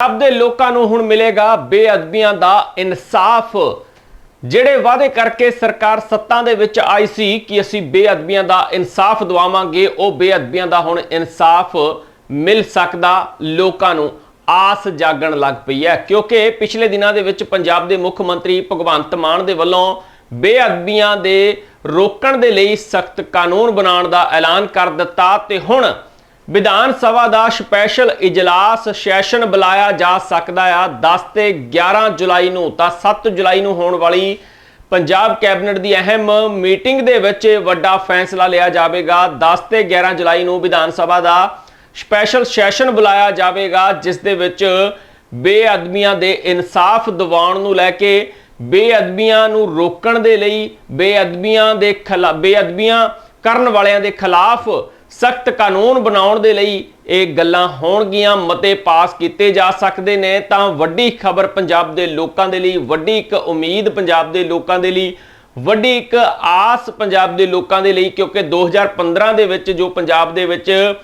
ਪੰਜਾਬ ਦੇ ਲੋਕਾਂ ਨੂੰ ਹੁਣ ਮਿਲੇਗਾ ਬੇਅਦਬੀਆਂ ਦਾ ਇਨਸਾਫ। ਜਿਹੜੇ ਵਾਅਦੇ ਕਰਕੇ ਸਰਕਾਰ ਸੱਤਾ ਦੇ ਵਿੱਚ ਆਈ ਸੀ ਕਿ ਅਸੀਂ ਬੇਅਦਬੀਆਂ ਦਾ ਇਨਸਾਫ ਦਿਵਾਵਾਂਗੇ, ਉਹ ਬੇਅਦਬੀਆਂ ਦਾ ਹੁਣ ਇਨਸਾਫ ਮਿਲ ਸਕਦਾ ਲੋਕਾਂ ਨੂੰ। ਆਸ ਜਾਗਣ ਲੱਗ ਪਈ ਹੈ, ਕਿਉਂਕਿ ਪਿਛਲੇ ਦਿਨਾਂ ਦੇ ਵਿੱਚ ਪੰਜਾਬ ਦੇ ਮੁੱਖ ਮੰਤਰੀ ਭਗਵੰਤ ਮਾਨ ਦੇ ਵੱਲੋਂ ਬੇਅਦਬੀਆਂ ਦੇ ਰੋਕਣ ਦੇ ਲਈ ਸਖਤ ਕਾਨੂੰਨ ਬਣਾਉਣ ਦਾ ਐਲਾਨ ਕਰ ਦਿੱਤਾ ਤੇ ਹੁਣ ਵਿਧਾਨ ਸਭਾ ਦਾ ਸਪੈਸ਼ਲ ਇਜਲਾਸ ਸੈਸ਼ਨ ਬੁਲਾਇਆ ਜਾ ਸਕਦਾ ਆ। 10 ਤੇ 11 ਜੁਲਾਈ ਨੂੰ ਤਾਂ 7 ਜੁਲਾਈ ਨੂੰ ਹੋਣ ਵਾਲੀ ਪੰਜਾਬ ਕੈਬਨਿਟ ਦੀ ਅਹਿਮ ਮੀਟਿੰਗ ਦੇ ਵਿੱਚ ਵੱਡਾ ਫੈਸਲਾ ਲਿਆ ਜਾਵੇਗਾ। 10 ਤੇ 11 ਜੁਲਾਈ ਨੂੰ ਵਿਧਾਨ ਸਭਾ ਦਾ ਸਪੈਸ਼ਲ ਸੈਸ਼ਨ ਬੁਲਾਇਆ ਜਾਵੇਗਾ, ਜਿਸ ਦੇ ਵਿੱਚ ਬੇਅਦਬੀਆਂ ਦੇ ਇਨਸਾਫ ਦਿਵਾਉਣ ਨੂੰ ਲੈ ਕੇ ਬੇਅਦਬੀਆਂ ਨੂੰ ਰੋਕਣ ਦੇ ਲਈ, ਬੇਅਦਬੀਆਂ ਦੇ ਖਿਲਾ, ਬੇਅਦਬੀਆਂ ਕਰਨ ਵਾਲਿਆਂ ਦੇ ਖਿਲਾਫ ਸਖਤ ਕਾਨੂੰਨ ਬਣਾਉਣ ਦੇ ਲਈ ਇਹ ਗੱਲਾਂ ਹੋਣਗੀਆਂ, ਮਤੇ ਪਾਸ ਕੀਤੇ ਜਾ ਸਕਦੇ ਨੇ, ਤਾਂ ਵੱਡੀ ਖਬਰ ਪੰਜਾਬ ਦੇ ਲੋਕਾਂ ਦੇ ਲਈ, ਵੱਡੀ ਇੱਕ ਉਮੀਦ ਪੰਜਾਬ ਦੇ ਲੋਕਾਂ ਦੇ ਲਈ, ਵੱਡੀ ਇੱਕ ਆਸ ਪੰਜਾਬ ਦੇ ਲੋਕਾਂ ਦੇ ਲਈ, ਕਿਉਂਕਿ 2015 ਦੇ ਵਿੱਚ ਜੋ ਪੰਜਾਬ ਦੇ ਵਿੱਚ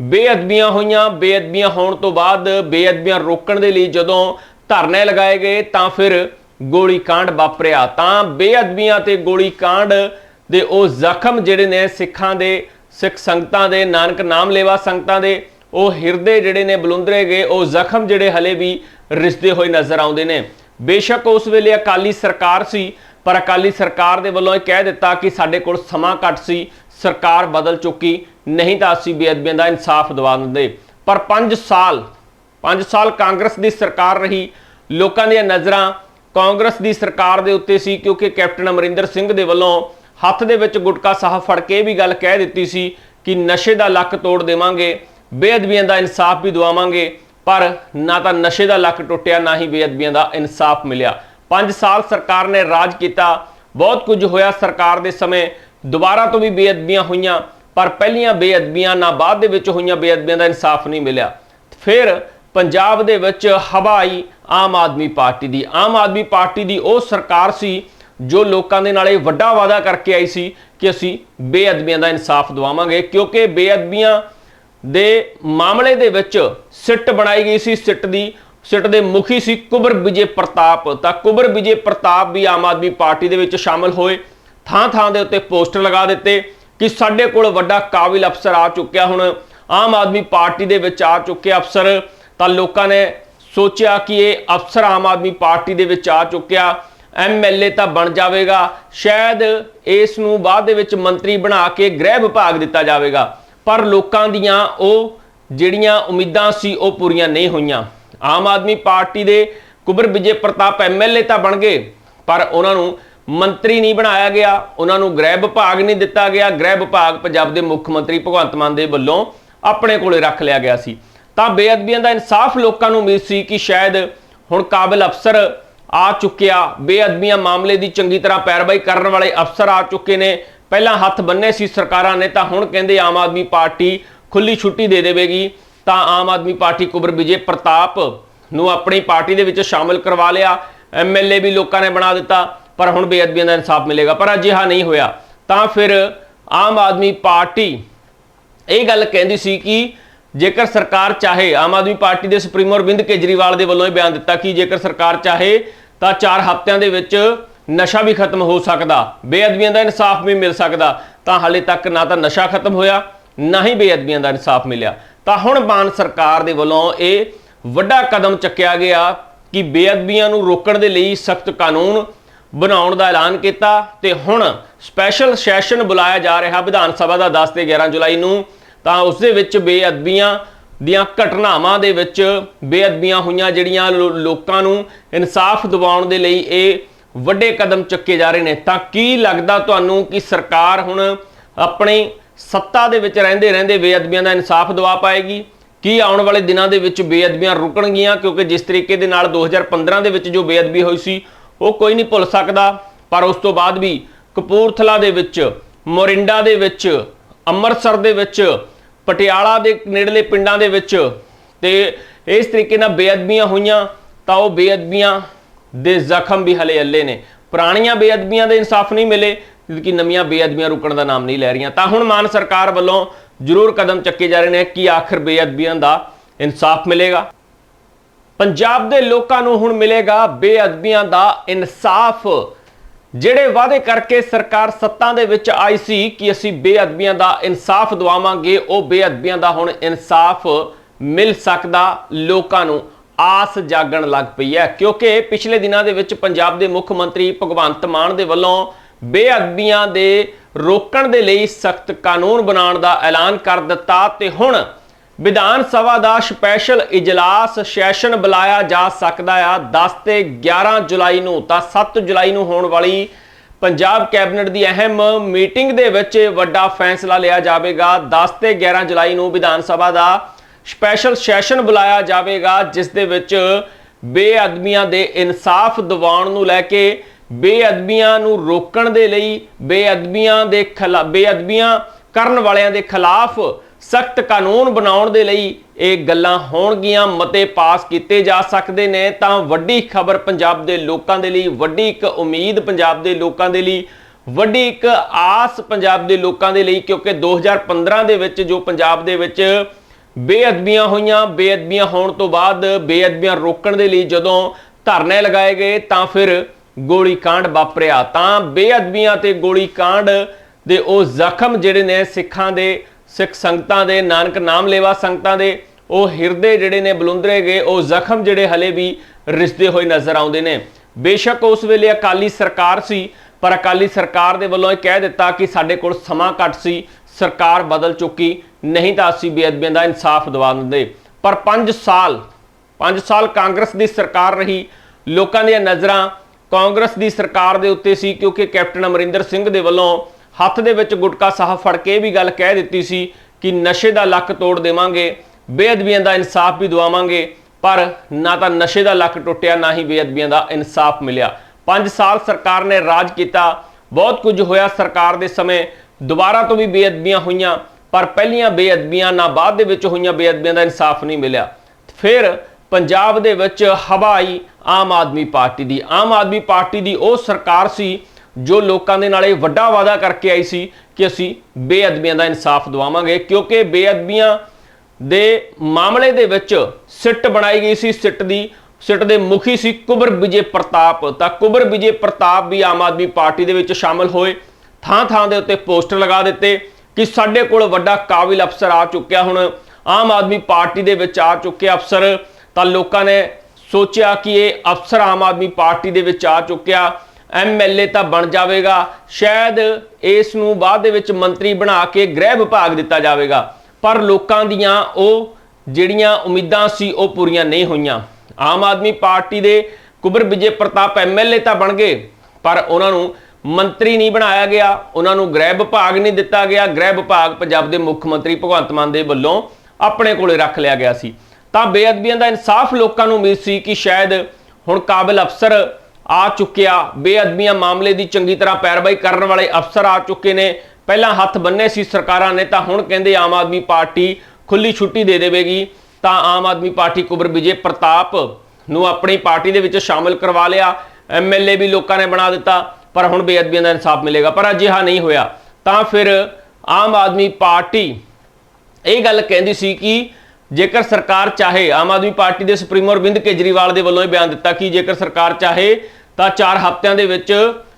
ਬੇਅਦਬੀਆਂ ਹੋਈਆਂ, ਬੇਅਦਬੀਆਂ ਹੋਣ ਤੋਂ ਬਾਅਦ ਬੇਅਦਬੀਆਂ ਰੋਕਣ ਦੇ ਲਈ ਜਦੋਂ ਧਰਨੇ ਲਗਾਏ ਗਏ, ਤਾਂ ਫਿਰ ਗੋਲੀ ਵਾਪਰਿਆ। ਤਾਂ ਬੇਅਦਬੀਆਂ ਤੇ ਗੋਲੀ ਕਾਂਡ ਦੇ ਉਹ ਜ਼ਖਮ ਜਿਹੜੇ ਨੇ ਸਿੱਖਾਂ ਦੇ ਸਿੱਖ ਸੰਗਤਾਂ ਦੇ, ਨਾਨਕ ਨਾਮ ਲੇਵਾ ਸੰਗਤਾਂ ਦੇ, ਉਹ ਹਿਰਦੇ ਜਿਹੜੇ ਨੇ ਬਲੁੰਦਰੇ ਗਏ, ਉਹ ਜ਼ਖਮ ਜਿਹੜੇ ਹਲੇ ਵੀ ਰਿਸਦੇ ਹੋਏ ਨਜ਼ਰ ਆਉਂਦੇ ਨੇ। ਬੇਸ਼ੱਕ ਉਸ ਵੇਲੇ ਅਕਾਲੀ ਸਰਕਾਰ ਸੀ, ਪਰ ਅਕਾਲੀ ਸਰਕਾਰ ਦੇ ਵੱਲੋਂ ਇਹ ਕਹਿ ਦਿੱਤਾ ਕਿ ਸਾਡੇ ਕੋਲ ਸਮਾਂ ਘੱਟ ਸੀ, ਸਰਕਾਰ ਬਦਲ ਚੁੱਕੀ, ਨਹੀਂ ਤਾਂ ਅਸੀਂ ਬੇਅਦਬੀਆਂ ਦਾ ਇਨਸਾਫ ਦਿਵਾ ਦਿੰਦੇ। ਪਰ 5 ਸਾਲ 5 ਸਾਲ ਕਾਂਗਰਸ ਦੀ ਸਰਕਾਰ ਰਹੀ, ਲੋਕਾਂ ਦੀਆਂ ਨਜ਼ਰਾਂ ਕਾਂਗਰਸ ਦੀ ਸਰਕਾਰ ਦੇ ਉੱਤੇ ਸੀ, ਕਿਉਂਕਿ ਕੈਪਟਨ ਅਮਰਿੰਦਰ ਸਿੰਘ ਦੇ ਵੱਲੋਂ ਹੱਥ ਦੇ ਵਿੱਚ ਗੁਟਕਾ ਸਾਹਿਬ ਫੜ ਕੇ ਇਹ ਵੀ ਗੱਲ ਕਹਿ ਦਿੱਤੀ ਸੀ ਕਿ ਨਸ਼ੇ ਦਾ ਲੱਕ ਤੋੜ ਦੇਵਾਂਗੇ, ਬੇਅਦਬੀਆਂ ਦਾ ਇਨਸਾਫ ਵੀ ਦਵਾਵਾਂਗੇ, ਪਰ ਨਾ ਤਾਂ ਨਸ਼ੇ ਦਾ ਲੱਕ ਟੁੱਟਿਆ, ਨਾ ਹੀ ਬੇਅਦਬੀਆਂ ਦਾ ਇਨਸਾਫ ਮਿਲਿਆ। 5 ਸਾਲ ਸਰਕਾਰ ਨੇ ਰਾਜ ਕੀਤਾ, ਬਹੁਤ ਕੁਝ ਹੋਇਆ ਸਰਕਾਰ ਦੇ ਸਮੇਂ, ਦੁਬਾਰਾ ਤੋਂ ਵੀ ਬੇਅਦਬੀਆਂ ਹੋਈਆਂ, ਪਰ ਪਹਿਲੀਆਂ ਬੇਅਦਬੀਆਂ ਨਾ ਬਾਅਦ ਦੇ ਵਿੱਚ ਹੋਈਆਂ, ਬੇਅਦਬੀਆਂ ਦਾ ਇਨਸਾਫ ਨਹੀਂ ਮਿਲਿਆ। ਫਿਰ ਪੰਜਾਬ ਦੇ ਵਿੱਚ ਹਵਾ ਆਈ ਆਮ ਆਦਮੀ ਪਾਰਟੀ ਦੀ। ਆਮ ਆਦਮੀ ਪਾਰਟੀ ਦੀ ਉਹ ਸਰਕਾਰ ਸੀ ਜੋ ਲੋਕਾਂ ਦੇ ਨਾਲ ਇਹ ਵੱਡਾ ਵਾਅਦਾ ਕਰਕੇ ਆਈ ਸੀ ਕਿ ਅਸੀਂ ਬੇਅਦਬੀਆਂ ਦਾ ਇਨਸਾਫ ਦਿਵਾਵਾਂਗੇ, ਕਿਉਂਕਿ ਬੇਅਦਬੀਆਂ ਦੇ ਮਾਮਲੇ ਦੇ ਵਿੱਚ ਸਿੱਟ ਬਣਾਈ ਗਈ ਸੀ, ਸਿੱਟ ਦੀ, ਸਿੱਟ ਦੇ ਮੁਖੀ ਸੀ ਕੁਬਰ ਵਿਜੇ ਪ੍ਰਤਾਪ। ਤਾਂ ਕੁਬਰ ਵਿਜੇ ਪ੍ਰਤਾਪ ਵੀ ਆਮ ਆਦਮੀ ਪਾਰਟੀ ਦੇ ਵਿੱਚ ਸ਼ਾਮਲ ਹੋਏ ਥਾਂ ਥਾਂ ਦੇ ਉੱਤੇ ਪੋਸਟਰ ਲਗਾ ਦਿੱਤੇ ਕਿ ਸਾਡੇ ਕੋਲ ਵੱਡਾ ਕਾਬਿਲ ਅਫਸਰ ਆ ਚੁੱਕਿਆ ਹੁਣ, ਆਮ ਆਦਮੀ ਪਾਰਟੀ ਦੇ ਵਿੱਚ ਆ ਚੁੱਕੇ ਅਫਸਰ। ਤਾਂ ਲੋਕਾਂ ਨੇ ਸੋਚਿਆ ਕਿ ਇਹ ਅਫਸਰ ਆਮ ਆਦਮੀ ਪਾਰਟੀ ਦੇ ਵਿੱਚ ਆ ਚੁੱਕਿਆ। ਐਮਐਲਏ ਤਾਂ ਬਣ ਜਾਵੇਗਾ। ਸ਼ਾਇਦ ਇਸ ਨੂੰ ਬਾਅਦ ਦੇ ਵਿੱਚ ਮੰਤਰੀ ਬਣਾ ਕੇ ਗ੍ਰਹਿ ਵਿਭਾਗ ਦਿੱਤਾ ਜਾਵੇਗਾ। ਪਰ ਲੋਕਾਂ ਦੀਆਂ ਉਹ ਜਿਹੜੀਆਂ ਉਮੀਦਾਂ ਸੀ, ਉਹ ਪੂਰੀਆਂ ਨਹੀਂ ਹੋਈਆਂ। ਆਮ ਆਦਮੀ ਪਾਰਟੀ ਦੇ ਕੁਬਰ ਵਿਜੇ ਪ੍ਰਤਾਪ ਐਮਐਲਏ ਤਾਂ ਬਣ ਗਏ। ਪਰ ਉਹਨਾਂ ਨੂੰ ਮੰਤਰੀ ਨਹੀਂ ਬਣਾਇਆ ਗਿਆ। ਉਹਨਾਂ ਨੂੰ ਗ੍ਰਹਿ ਵਿਭਾਗ ਨਹੀਂ ਦਿੱਤਾ ਗਿਆ। ਗ੍ਰਹਿ ਵਿਭਾਗ ਪੰਜਾਬ ਦੇ ਮੁੱਖ ਮੰਤਰੀ ਭਗਵੰਤ ਮਾਨ ਦੇ ਵੱਲੋਂ ਆਪਣੇ ਕੋਲੇ ਰੱਖ ਲਿਆ ਗਿਆ ਸੀ। ਤਾਂ ਬੇਅਦਬੀਆਂ ਦਾ ਇਨਸਾਫ ਲੋਕਾਂ ਨੂੰ ਉਮੀਦ ਸੀ ਕਿ ਸ਼ਾਇਦ ਹੁਣ ਕਾਬਿਲ ਅਫਸਰ ਆ ਚੁੱਕਿਆ। ਬੇਅਦਬੀਆਂ ਮਾਮਲੇ ਦੀ ਚੰਗੀ ਤਰ੍ਹਾਂ ਪੈਰਵਾਈ ਕਰਨ ਵਾਲੇ ਅਫਸਰ ਆ ਚੁੱਕੇ ਨੇ। ਪਹਿਲਾਂ ਹੱਥ ਬੰਨੇ ਸੀ ਸਰਕਾਰਾਂ ਨੇ, ਤਾਂ ਹੁਣ ਕਹਿੰਦੇ ਆਮ ਆਦਮੀ ਪਾਰਟੀ ਖੁੱਲੀ ਛੁੱਟੀ ਦੇ ਦੇਵੇਗੀ। ਤਾਂ ਆਮ ਆਦਮੀ ਪਾਰਟੀ ਕੁਬਰ ਵਿਜੇ ਪ੍ਰਤਾਪ ਨੂੰ ਆਪਣੀ ਪਾਰਟੀ ਦੇ ਵਿੱਚ ਸ਼ਾਮਲ ਕਰਵਾ ਲਿਆ। ਐਮਐਲਏ ਵੀ ਲੋਕਾਂ ਨੇ ਬਣਾ ਦਿੱਤਾ, ਪਰ ਹੁਣ ਬੇਅਦਬੀਆਂ ਦਾ ਇਨਸਾਫ ਮਿਲੇਗਾ। ਪਰ ਅਜਿਹਾ ਨਹੀਂ ਹੋਇਆ। ਤਾਂ ਫਿਰ ਆਮ ਆਦਮੀ ਪਾਰਟੀ ਇਹ ਗੱਲ ਕਹਿੰਦੀ ਸੀ ਕਿ ਜੇਕਰ ਸਰਕਾਰ ਚਾਹੇ, ਆਮ ਆਦਮੀ ਪਾਰਟੀ ਦੇ ਸੁਪਰੀਮੋ ਅਰਵਿੰਦ ਕੇਜਰੀਵਾਲ ਦੇ ਵੱਲੋਂ ਇਹ ਬਿਆਨ ਦਿੱਤਾ ਕਿ ਜੇਕਰ ਸਰਕਾਰ ਚਾਹੇ ਤਾਂ 4 ਹਫ਼ਤਿਆਂ ਦੇ ਵਿੱਚ ਨਸ਼ਾ ਵੀ ਖਤਮ ਹੋ ਸਕਦਾ, ਬੇਅਦਬੀਆਂ ਦਾ ਇਨਸਾਫ ਵੀ ਮਿਲ ਸਕਦਾ। ਤਾਂ ਹਾਲੇ ਤੱਕ ਨਾ ਤਾਂ ਨਸ਼ਾ ਖਤਮ ਹੋਇਆ, ਨਾ ਹੀ ਬੇਅਦਬੀਆਂ ਦਾ ਇਨਸਾਫ ਮਿਲਿਆ। ਤਾਂ ਹੁਣ ਮਾਨ ਸਰਕਾਰ ਦੇ ਵੱਲੋਂ ਇਹ ਵੱਡਾ ਕਦਮ ਚੱਕਿਆ ਗਿਆ ਕਿ ਬੇਅਦਬੀਆਂ ਨੂੰ ਰੋਕਣ ਦੇ ਲਈ ਸਖਤ ਕਾਨੂੰਨ ਬਣਾਉਣ ਦਾ ਐਲਾਨ ਕੀਤਾ ਤੇ ਹੁਣ ਸਪੈਸ਼ਲ ਸੈਸ਼ਨ ਬੁਲਾਇਆ ਜਾ ਰਿਹਾ ਵਿਧਾਨ ਸਭਾ ਦਾ 10 ਤੇ 11 ਜੁਲਾਈ ਨੂੰ। ਤਾਂ ਉਸ ਦੇ ਵਿੱਚ ਬੇਅਦਬੀਆਂ ਦੀਆਂ ਘਟਨਾਵਾਂ ਦੇ ਵਿੱਚ ਬੇਅਦਬੀਆਂ ਹੋਈਆਂ ਜਿਹੜੀਆਂ ਲੋ- ਲੋਕਾਂ ਨੂੰ ਇਨਸਾਫ ਦਿਵਾਉਣ ਦੇ ਲਈ ਇਹ ਵੱਡੇ ਕਦਮ ਚੱਕੇ ਜਾ ਰਹੇ ਨੇ। ਤਾਂ ਕੀ ਲੱਗਦਾ ਤੁਹਾਨੂੰ ਕਿ ਸਰਕਾਰ ਹੁਣ ਆਪਣੀ ਸੱਤਾ ਦੇ ਵਿੱਚ ਰਹਿੰਦੇ ਰਹਿੰਦੇ ਬੇਅਦਬੀਆਂ ਦਾ ਇਨਸਾਫ ਦਿਵਾ ਪਾਏਗੀ? ਕੀ ਆਉਣ ਵਾਲੇ ਦਿਨਾਂ ਦੇ ਵਿੱਚ ਬੇਅਦਬੀਆਂ ਰੁਕਣਗੀਆਂ? ਕਿਉਂਕਿ ਜਿਸ ਤਰੀਕੇ ਦੇ ਨਾਲ 2015 ਦੇ ਵਿੱਚ ਜੋ ਬੇਅਦਬੀ ਹੋਈ ਸੀ, ਉਹ ਕੋਈ ਨਹੀਂ ਭੁੱਲ ਸਕਦਾ। ਪਰ ਉਸ ਤੋਂ ਬਾਅਦ ਵੀ ਕਪੂਰਥਲਾ ਦੇ ਵਿੱਚ, ਮੋਰਿੰਡਾ ਦੇ ਵਿੱਚ, ਅੰਮ੍ਰਿਤਸਰ ਦੇ ਵਿੱਚ ਪਟਿਆਲਾ ਦੇ ਨੇੜਲੇ ਪਿੰਡਾਂ ਦੇ ਵਿੱਚ ਤੇ ਇਸ ਤਰੀਕੇ ਨਾਲ ਬੇਅਦਬੀਆਂ ਹੋਈਆਂ ਤਾਂ ਉਹ ਬੇਅਦਬੀਆਂ ਦੇ ਜ਼ਖਮ ਵੀ ਹਲੇ ਅੱਲੇ ਨੇ। ਪੁਰਾਣੀਆਂ ਬੇਅਦਬੀਆਂ ਦੇ ਇਨਸਾਫ ਨਹੀਂ ਮਿਲੇ ਕਿ ਨਵੀਆਂ ਬੇਅਦਬੀਆਂ ਰੁਕਣ ਦਾ ਨਾਮ ਨਹੀਂ ਲੈ ਰਹੀਆਂ। ਤਾਂ ਹੁਣ ਮਾਨ ਸਰਕਾਰ ਵੱਲੋਂ ਜ਼ਰੂਰ ਕਦਮ ਚੱਕੇ ਜਾ ਰਹੇ ਨੇ ਕਿ ਆਖਰ ਬੇਅਦਬੀਆਂ ਦਾ ਇਨਸਾਫ ਮਿਲੇਗਾ। ਪੰਜਾਬ ਦੇ ਲੋਕਾਂ ਨੂੰ ਹੁਣ ਮਿਲੇਗਾ ਬੇਅਦਬੀਆਂ ਦਾ ਇਨਸਾਫ। ਜਿਹੜੇ ਵਾਅਦੇ ਕਰਕੇ ਸਰਕਾਰ ਸੱਤਾ ਦੇ ਵਿੱਚ ਆਈ ਸੀ ਕਿ ਅਸੀਂ ਬੇਅਦਬੀਆਂ ਦਾ ਇਨਸਾਫ ਦਿਵਾਵਾਂਗੇ, ਉਹ ਬੇਅਦਬੀਆਂ ਦਾ ਹੁਣ ਇਨਸਾਫ ਮਿਲ ਸਕਦਾ ਲੋਕਾਂ ਨੂੰ। ਆਸ ਜਾਗਣ ਲੱਗ ਪਈ ਹੈ, ਕਿਉਂਕਿ ਪਿਛਲੇ ਦਿਨਾਂ ਦੇ ਵਿੱਚ ਪੰਜਾਬ ਦੇ ਮੁੱਖ ਮੰਤਰੀ ਭਗਵੰਤ ਮਾਨ ਦੇ ਵੱਲੋਂ ਬੇਅਦਬੀਆਂ ਦੇ ਰੋਕਣ ਦੇ ਲਈ ਸਖਤ ਕਾਨੂੰਨ ਬਣਾਉਣ ਦਾ ਐਲਾਨ ਕਰ ਦਿੱਤਾ ਤੇ ਹੁਣ ਵਿਧਾਨ ਸਭਾ ਦਾ ਸਪੈਸ਼ਲ ਇਜਲਾਸ ਸੈਸ਼ਨ ਬੁਲਾਇਆ ਜਾ ਸਕਦਾ ਆ। 10 ਤੇ 11 ਜੁਲਾਈ ਨੂੰ ਤਾਂ 7 ਜੁਲਾਈ ਨੂੰ ਹੋਣ ਵਾਲੀ ਪੰਜਾਬ ਕੈਬਨਿਟ ਦੀ ਅਹਿਮ ਮੀਟਿੰਗ ਦੇ ਵਿੱਚ ਵੱਡਾ ਫੈਸਲਾ ਲਿਆ ਜਾਵੇਗਾ। 10 ਤੇ 11 ਜੁਲਾਈ ਨੂੰ ਵਿਧਾਨ ਸਭਾ ਦਾ ਸਪੈਸ਼ਲ ਸੈਸ਼ਨ ਬੁਲਾਇਆ ਜਾਵੇਗਾ, ਜਿਸ ਦੇ ਵਿੱਚ ਬੇਅਦਬੀਆਂ ਦੇ ਇਨਸਾਫ ਦਿਵਾਉਣ ਨੂੰ ਲੈ ਕੇ ਬੇਅਦਬੀਆਂ ਨੂੰ ਰੋਕਣ ਦੇ ਲਈ, ਬੇਅਦਬੀਆਂ ਦੇ ਖਿਲਾ, ਬੇਅਦਬੀਆਂ ਕਰਨ ਵਾਲਿਆਂ ਦੇ ਖਿਲਾਫ ਸਖਤ ਕਾਨੂੰਨ ਬਣਾਉਣ ਦੇ ਲਈ ਇਹ ਗੱਲਾਂ ਹੋਣਗੀਆਂ, ਮਤੇ ਪਾਸ ਕੀਤੇ ਜਾ ਸਕਦੇ ਨੇ, ਤਾਂ ਵੱਡੀ ਖਬਰ ਪੰਜਾਬ ਦੇ ਲੋਕਾਂ ਦੇ ਲਈ, ਵੱਡੀ ਇੱਕ ਉਮੀਦ ਪੰਜਾਬ ਦੇ ਲੋਕਾਂ ਦੇ ਲਈ, ਵੱਡੀ ਇੱਕ ਆਸ ਪੰਜਾਬ ਦੇ ਲੋਕਾਂ ਦੇ ਲਈ, ਕਿਉਂਕਿ 2015 ਦੇ ਵਿੱਚ ਜੋ ਪੰਜਾਬ ਦੇ ਵਿੱਚ ਬੇਅਦਬੀਆਂ ਹੋਈਆਂ, ਬੇਅਦਬੀਆਂ ਹੋਣ ਤੋਂ ਬਾਅਦ ਬੇਅਦਬੀਆਂ ਰੋਕਣ ਦੇ ਲਈ ਜਦੋਂ ਧਰਨੇ ਲਗਾਏ ਗਏ, ਤਾਂ ਫਿਰ ਗੋਲੀ ਕਾਂਡ ਵਾਪਰਿਆ। ਤਾਂ ਬੇਅਦਬੀਆਂ ਤੇ ਗੋਲੀ ਦੇ ਉਹ ਜ਼ਖਮ ਜਿਹੜੇ ਨੇ ਸਿੱਖਾਂ ਦੇ ਸਿੱਖ ਸੰਗਤਾਂ ਦੇ, ਨਾਨਕ ਨਾਮ ਲੇਵਾ ਸੰਗਤਾਂ ਦੇ, ਉਹ ਹਿਰਦੇ ਜਿਹੜੇ ਨੇ ਬਲੁੰਦਰੇ ਗਏ, ਉਹ ਜ਼ਖਮ ਜਿਹੜੇ ਹਲੇ ਵੀ ਰਿਸਦੇ ਹੋਏ ਨਜ਼ਰ ਆਉਂਦੇ ਨੇ। ਬੇਸ਼ੱਕ ਉਸ ਵੇਲੇ ਅਕਾਲੀ ਸਰਕਾਰ ਸੀ, ਪਰ ਅਕਾਲੀ ਸਰਕਾਰ ਦੇ ਵੱਲੋਂ ਇਹ ਕਹਿ ਦਿੱਤਾ ਕਿ ਸਾਡੇ ਕੋਲ ਸਮਾਂ ਘੱਟ ਸੀ, ਸਰਕਾਰ ਬਦਲ ਚੁੱਕੀ, ਨਹੀਂ ਤਾਂ ਅਸੀਂ ਬੇਅਦਬੀਆਂ ਦਾ ਇਨਸਾਫ ਦਿਵਾ ਦਿੰਦੇ। ਪਰ 5 ਸਾਲ 5 ਸਾਲ ਕਾਂਗਰਸ ਦੀ ਸਰਕਾਰ ਰਹੀ, ਲੋਕਾਂ ਦੀਆਂ ਨਜ਼ਰਾਂ ਕਾਂਗਰਸ ਦੀ ਸਰਕਾਰ ਦੇ ਉੱਤੇ ਸੀ, ਕਿਉਂਕਿ ਕੈਪਟਨ ਅਮਰਿੰਦਰ ਸਿੰਘ ਦੇ ਵੱਲੋਂ ਹੱਥ ਦੇ ਵਿੱਚ ਗੁਟਕਾ ਸਾਹਿਬ ਫੜ ਕੇ ਇਹ ਵੀ ਗੱਲ ਕਹਿ ਦਿੱਤੀ ਸੀ ਕਿ ਨਸ਼ੇ ਦਾ ਲੱਕ ਤੋੜ ਦੇਵਾਂਗੇ, ਬੇਅਦਬੀਆਂ ਦਾ ਇਨਸਾਫ ਵੀ ਦਵਾਵਾਂਗੇ, ਪਰ ਨਾ ਤਾਂ ਨਸ਼ੇ ਦਾ ਲੱਕ ਟੁੱਟਿਆ, ਨਾ ਹੀ ਬੇਅਦਬੀਆਂ ਦਾ ਇਨਸਾਫ ਮਿਲਿਆ। 5 ਸਾਲ ਸਰਕਾਰ ਨੇ ਰਾਜ ਕੀਤਾ, ਬਹੁਤ ਕੁਝ ਹੋਇਆ ਸਰਕਾਰ ਦੇ ਸਮੇਂ, ਦੁਬਾਰਾ ਤੋਂ ਵੀ ਬੇਅਦਬੀਆਂ ਹੋਈਆਂ, ਪਰ ਪਹਿਲੀਆਂ ਬੇਅਦਬੀਆਂ ਨਾ ਬਾਅਦ ਦੇ ਵਿੱਚ ਹੋਈਆਂ, ਬੇਅਦਬੀਆਂ ਦਾ ਇਨਸਾਫ ਨਹੀਂ ਮਿਲਿਆ। ਫਿਰ ਪੰਜਾਬ ਦੇ ਵਿੱਚ ਹਵਾ ਆਈ ਆਮ ਆਦਮੀ ਪਾਰਟੀ ਦੀ। ਆਮ ਆਦਮੀ ਪਾਰਟੀ ਦੀ ਉਹ ਸਰਕਾਰ ਸੀ ਜੋ ਲੋਕਾਂ ਦੇ ਨਾਲ ਇਹ ਵੱਡਾ ਵਾਅਦਾ ਕਰਕੇ ਆਈ ਸੀ ਕਿ ਅਸੀਂ ਬੇਅਦਬੀਆਂ ਦਾ ਇਨਸਾਫ ਦਿਵਾਵਾਂਗੇ, ਕਿਉਂਕਿ ਬੇਅਦਬੀਆਂ ਦੇ ਮਾਮਲੇ ਦੇ ਵਿੱਚ ਸਿੱਟ ਬਣਾਈ ਗਈ ਸੀ, ਸਿੱਟ ਦੀ, ਸਿੱਟ ਦੇ ਮੁਖੀ ਸੀ ਕੁਬਰ ਵਿਜੇ ਪ੍ਰਤਾਪ। ਤਾਂ ਕੁਬਰ ਵਿਜੇ ਪ੍ਰਤਾਪ ਵੀ ਆਮ ਆਦਮੀ ਪਾਰਟੀ ਦੇ ਵਿੱਚ ਸ਼ਾਮਲ ਹੋਏ। ਥਾਂ ਥਾਂ ਦੇ ਉੱਤੇ ਪੋਸਟਰ ਲਗਾ ਦਿੱਤੇ ਕਿ ਸਾਡੇ ਕੋਲ ਵੱਡਾ ਕਾਬਿਲ ਅਫਸਰ ਆ ਚੁੱਕਿਆ ਹੁਣ। ਆਮ ਆਦਮੀ ਪਾਰਟੀ ਦੇ ਵਿੱਚ ਆ ਚੁੱਕੇ ਅਫਸਰ। ਤਾਂ ਲੋਕਾਂ ਨੇ ਸੋਚਿਆ ਕਿ ਇਹ ਅਫਸਰ ਆਮ ਆਦਮੀ ਪਾਰਟੀ ਦੇ ਵਿੱਚ ਆ ਚੁੱਕਿਆ। ਐਮਐਲਏ ਤਾਂ ਬਣ ਜਾਵੇਗਾ। ਸ਼ਾਇਦ ਇਸ ਨੂੰ ਬਾਅਦ ਦੇ ਵਿੱਚ ਮੰਤਰੀ ਬਣਾ ਕੇ ਗ੍ਰਹਿ ਵਿਭਾਗ ਦਿੱਤਾ ਜਾਵੇਗਾ। ਪਰ ਲੋਕਾਂ ਦੀਆਂ ਉਹ ਜਿਹੜੀਆਂ ਉਮੀਦਾਂ ਸੀ, ਉਹ ਪੂਰੀਆਂ ਨਹੀਂ ਹੋਈਆਂ। ਆਮ ਆਦਮੀ ਪਾਰਟੀ ਦੇ ਕੁਬਰ ਵਿਜੇ ਪ੍ਰਤਾਪ ਐਮਐਲਏ ਤਾਂ ਬਣ ਗਏ। ਪਰ ਉਹਨਾਂ ਨੂੰ ਮੰਤਰੀ ਨਹੀਂ ਬਣਾਇਆ ਗਿਆ। ਉਹਨਾਂ ਨੂੰ ਗ੍ਰਹਿ ਵਿਭਾਗ ਨਹੀਂ ਦਿੱਤਾ ਗਿਆ। ਗ੍ਰਹਿ ਵਿਭਾਗ ਪੰਜਾਬ ਦੇ ਮੁੱਖ ਮੰਤਰੀ ਭਗਵੰਤ ਮਾਨ ਦੇ ਵੱਲੋਂ ਆਪਣੇ ਕੋਲੇ ਰੱਖ ਲਿਆ ਗਿਆ ਸੀ। ਤਾਂ ਬੇਅਦਬੀਆਂ ਦਾ ਇਨਸਾਫ ਲੋਕਾਂ ਨੂੰ ਉਮੀਦ ਸੀ ਕਿ ਸ਼ਾਇਦ ਹੁਣ ਕਾਬਿਲ ਅਫਸਰ ਆ ਚੁੱਕਿਆ। ਬੇਅਦਬੀਆਂ ਮਾਮਲੇ ਦੀ ਚੰਗੀ ਤਰ੍ਹਾਂ ਪੈਰਵਾਈ ਕਰਨ ਵਾਲੇ ਅਫਸਰ ਆ ਚੁੱਕੇ ਨੇ। ਪਹਿਲਾਂ ਹੱਥ ਬੰਨੇ ਸੀ ਸਰਕਾਰਾਂ ਨੇ, ਤਾਂ ਹੁਣ ਕਹਿੰਦੇ ਆਮ ਆਦਮੀ ਪਾਰਟੀ ਖੁੱਲੀ ਛੁੱਟੀ ਦੇ ਦੇਵੇਗੀ। ਤਾਂ ਆਮ ਆਦਮੀ ਪਾਰਟੀ ਕੁਬਰ ਵਿਜੇ ਪ੍ਰਤਾਪ ਨੂੰ ਆਪਣੀ ਪਾਰਟੀ ਦੇ ਵਿੱਚ ਸ਼ਾਮਲ ਕਰਵਾ ਲਿਆ। ਐਮਐਲਏ ਵੀ ਲੋਕਾਂ ਨੇ ਬਣਾ ਦਿੱਤਾ, ਪਰ ਹੁਣ ਬੇਅਦਬੀਆਂ ਦਾ ਇਨਸਾਫ ਮਿਲੇਗਾ, ਪਰ ਅਜਿਹਾ ਨਹੀਂ ਹੋਇਆ। ਤਾਂ ਫਿਰ ਆਮ ਆਦਮੀ ਪਾਰਟੀ ਇਹ ਗੱਲ ਕਹਿੰਦੀ ਸੀ ਕਿ ਜੇਕਰ ਸਰਕਾਰ ਚਾਹੇ, ਆਮ ਆਦਮੀ ਪਾਰਟੀ ਦੇ ਸੁਪਰੀਮੋ ਅਰਵਿੰਦ ਕੇਜਰੀਵਾਲ ਦੇ ਵੱਲੋਂ ਇਹ ਬਿਆਨ ਦਿੱਤਾ ਕਿ ਜੇਕਰ ਸਰਕਾਰ ਚਾਹੇ, ਤਾਂ 4 ਹਫ਼ਤਿਆਂ ਦੇ ਵਿੱਚ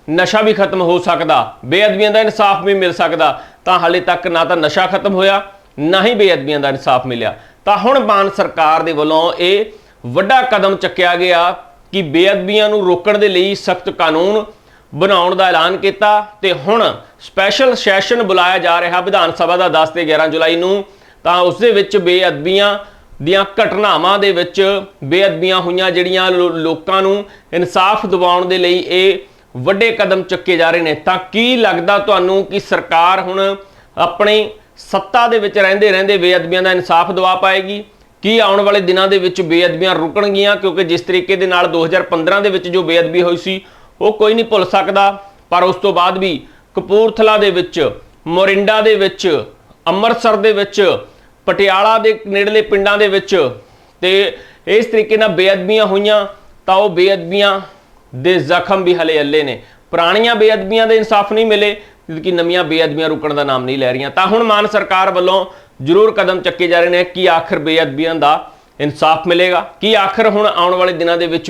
ਨਸ਼ਾ ਵੀ ਖਤਮ ਹੋ ਸਕਦਾ, ਬੇਅਦਬੀਆਂ ਦਾ ਇਨਸਾਫ ਵੀ ਮਿਲ ਸਕਦਾ, ਤਾਂ ਹਾਲੇ ਤੱਕ ਨਾ ਤਾਂ ਨਸ਼ਾ ਖਤਮ ਹੋਇਆ, ਨਾ ਹੀ ਬੇਅਦਬੀਆਂ ਦਾ ਇਨਸਾਫ ਮਿਲਿਆ। ਤਾਂ ਹੁਣ ਮਾਨ ਸਰਕਾਰ ਦੇ ਵੱਲੋਂ ਇਹ ਵੱਡਾ ਕਦਮ ਚੱਕਿਆ ਗਿਆ ਕਿ ਬੇਅਦਬੀਆਂ ਨੂੰ ਰੋਕਣ ਦੇ ਲਈ ਸਖਤ ਕਾਨੂੰਨ ਬਣਾਉਣ ਦਾ ਐਲਾਨ ਕੀਤਾ ਤੇ ਹੁਣ ਸਪੈਸ਼ਲ ਸੈਸ਼ਨ ਬੁਲਾਇਆ ਜਾ ਰਿਹਾ ਵਿਧਾਨ ਸਭਾ ਦਾ 10 ਤੇ 11 ਜੁਲਾਈ ਨੂੰ। ਤਾਂ ਉਸ ਦੇ ਵਿੱਚ ਬੇਅਦਬੀਆਂ ਦੀਆਂ ਘਟਨਾਵਾਂ ਦੇ ਵਿੱਚ ਬੇਅਦਬੀਆਂ ਹੋਈਆਂ, ਜਿਹੜੀਆਂ ਲੋ- ਲੋਕਾਂ ਨੂੰ ਇਨਸਾਫ ਦਿਵਾਉਣ ਦੇ ਲਈ ਇਹ ਵੱਡੇ ਕਦਮ ਚੱਕੇ ਜਾ ਰਹੇ ਨੇ। ਤਾਂ ਕੀ ਲੱਗਦਾ ਤੁਹਾਨੂੰ ਕਿ ਸਰਕਾਰ ਹੁਣ ਆਪਣੀ ਸੱਤਾ ਦੇ ਵਿੱਚ ਰਹਿੰਦੇ ਰਹਿੰਦੇ ਬੇਅਦਬੀਆਂ ਦਾ ਇਨਸਾਫ ਦਿਵਾ ਪਾਏਗੀ? ਕੀ ਆਉਣ ਵਾਲੇ ਦਿਨਾਂ ਦੇ ਵਿੱਚ ਬੇਅਦਬੀਆਂ ਰੁਕਣਗੀਆਂ? ਕਿਉਂਕਿ ਜਿਸ ਤਰੀਕੇ ਦੇ ਨਾਲ 2015 ਦੇ ਵਿੱਚ ਜੋ ਬੇਅਦਬੀ ਹੋਈ ਸੀ, ਉਹ ਕੋਈ ਨਹੀਂ ਭੁੱਲ ਸਕਦਾ। ਪਰ ਉਸ ਤੋਂ ਬਾਅਦ ਵੀ ਕਪੂਰਥਲਾ ਦੇ ਵਿੱਚ, ਮੋਰਿੰਡਾ ਦੇ ਵਿੱਚ, ਅੰਮ੍ਰਿਤਸਰ ਦੇ ਵਿੱਚ ਪਟਿਆਲਾ ਦੇ ਨੇੜਲੇ ਪਿੰਡਾਂ ਦੇ ਵਿੱਚ ਤੇ ਇਸ ਤਰੀਕੇ ਨਾਲ ਬੇਅਦਬੀਆਂ ਹੋਈਆਂ ਤਾਂ ਉਹ ਬੇਅਦਬੀਆਂ ਦੇ ਜ਼ਖਮ ਵੀ ਹਲੇ ਅੱਲੇ ਨੇ। ਪੁਰਾਣੀਆਂ ਬੇਅਦਬੀਆਂ ਦੇ ਇਨਸਾਫ ਨਹੀਂ ਮਿਲੇ ਕਿ ਨਵੀਆਂ ਬੇਅਦਬੀਆਂ ਰੁਕਣ ਦਾ ਨਾਮ ਨਹੀਂ ਲੈ ਰਹੀਆਂ। ਤਾਂ ਹੁਣ ਮਾਨ ਸਰਕਾਰ ਵੱਲੋਂ ਜ਼ਰੂਰ ਕਦਮ ਚੱਕੇ ਜਾ ਰਹੇ ਨੇ ਕਿ ਆਖਰ ਬੇਅਦਬੀਆਂ ਦਾ ਇਨਸਾਫ ਮਿਲੇਗਾ, ਕੀ ਆਖਰ ਹੁਣ ਆਉਣ ਵਾਲੇ ਦਿਨਾਂ ਦੇ ਵਿੱਚ